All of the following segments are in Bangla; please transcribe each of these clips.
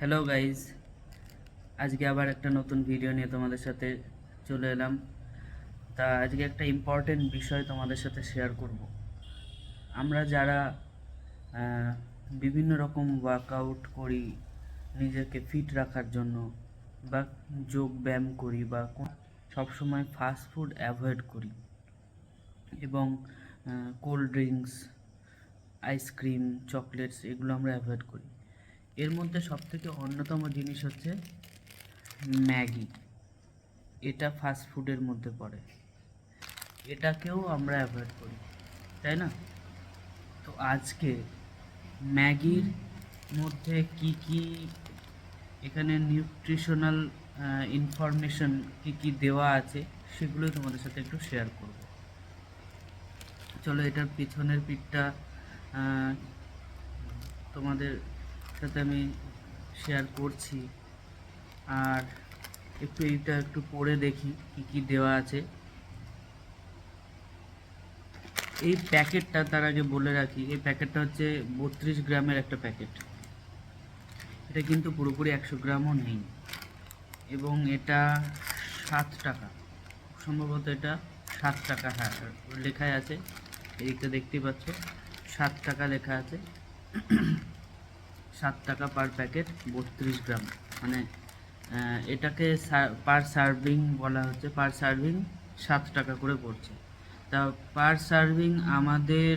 হ্যালো গাইজ আজকে আবার একটা নতুন ভিডিও নিয়ে তোমাদের সাথে চলে এলাম। তা আজকে একটা ইম্পর্টেন্ট বিষয় তোমাদের সাথে শেয়ার করব। আমরা যারা বিভিন্ন রকম ওয়ার্কআউট করি, নিজেকে ফিট রাখার জন্য বা যোগ ব্যায়াম করি বা সবসময় ফাস্ট ফুড অ্যাভয়েড করি এবং কোল্ড ড্রিঙ্কস আইসক্রিম চকলেটস এগুলো আমরা অ্যাভয়েড করি। এর মধ্যে সবথেকে অন্যতম জিনিস হচ্ছে ম্যাগি। এটা ফাস্ট ফুডের মধ্যে পড়ে। এটাকেও আমরা অ্যাভয়েড করি, তাই না? তো আজকে ম্যাগির মধ্যে কি কি, এখানে নিউট্রিশনাল ইনফরমেশন কি কি দেওয়া আছে সেগুলোই তোমাদের সাথে একটু শেয়ার করব। চলো এটার পিছনের পিঠটা তোমাদের সাথে আমি শেয়ার করছি। আর একটু এইটা একটু পড়ে দেখি কি কি দেওয়া আছে। এই প্যাকেটটা তার আগে বলে রাখি, এই প্যাকেটটা হচ্ছে বত্রিশ গ্রামের একটা প্যাকেট। এটা কিন্তু পুরোপুরি একশো গ্রামও নেই। এবং এটা সাত টাকা। সম্ভবত এটা সাত টাকা হ্যাঁ লেখাই আছে। এদিকটা দেখতেই পাচ্ছ, সাত টাকা লেখা আছে। সাত টাকা পার প্যাকেট বত্রিশ গ্রাম। মানে এটাকে পার সার্ভিং বলা হচ্ছে। পার সার্ভিং সাত টাকা করে পড়ছে। তা পার সার্ভিং আমাদের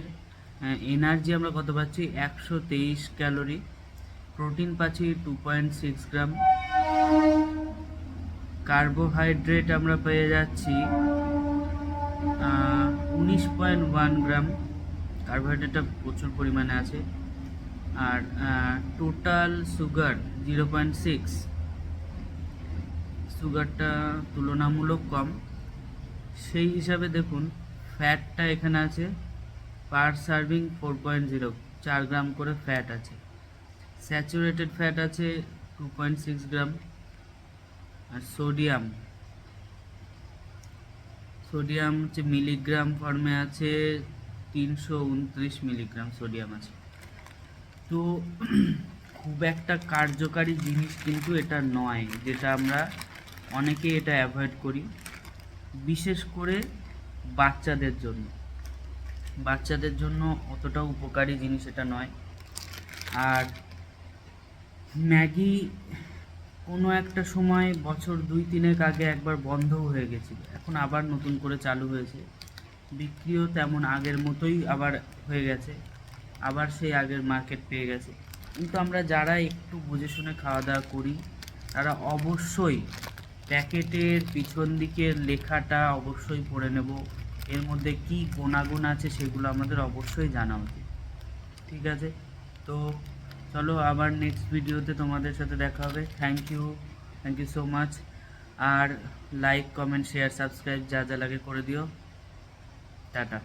এনার্জি আমরা কত পাচ্ছি? একশো তেইশ ক্যালোরি প্রোটিন পাচ্ছি two point six gram. Carbohydrate আমরা পেয়ে যাচ্ছি উনিশ পয়েন্ট ওয়ান গ্রাম। কার্বোহাইড্রেটটা প্রচুর পরিমাণে আছে। আর total sugar zero point six সুগারটা তুলনামূলক কম। সেই হিসাবে দেখুন ফ্যাটটা এখানে আছে per serving four point zero চার গ্রাম করে ফ্যাট আছে। স্যাচুরেটেড ফ্যাট আছে টু পয়েন্ট সিক্স গ্রাম, আর সোডিয়াম সোডিয়াম হচ্ছে মিলিগ্রাম ফর্মে আছে তিনশো উনত্রিশ মিলিগ্রাম সোডিয়াম আছে। তো খুব একটা কার্যকারী জিনিস কিন্তু এটা নয়, যেটা আমরা অনেকে এটা অ্যাভয়েড করি। বিশেষ করে বাচ্চাদের জন্য। বাচ্চাদের জন্য অতটা উপকারী জিনিস এটা নয়। আর ম্যাগি কোনো একটা সময় বছর দুই তিনেক আগে একবার বন্ধও হয়ে গেছিল। এখন আবার নতুন করে চালু হয়েছে। বিক্রিও তেমন আগের মতোই আবার হয়ে গেছে। আবার সেই আগের মার্কেট পেয়ে গেছে। কিন্তু আমরা যারা একটু বুঝে শুনে খাওয়া দাওয়া করি, তারা অবশ্যই প্যাকেটের পিছন দিকের লেখাটা অবশ্যই পড়ে নেব। এর মধ্যে কি গুণাগুণ আছে সেগুলো আমাদের অবশ্যই জানা উচিত। ঠিক আছে? তো চলো আবার নেক্সট ভিডিওতে তোমাদের সাথে দেখা হবে। Thank you thank you so much R like comment share subscribe যা যা লাগে করে দিও। টাটা।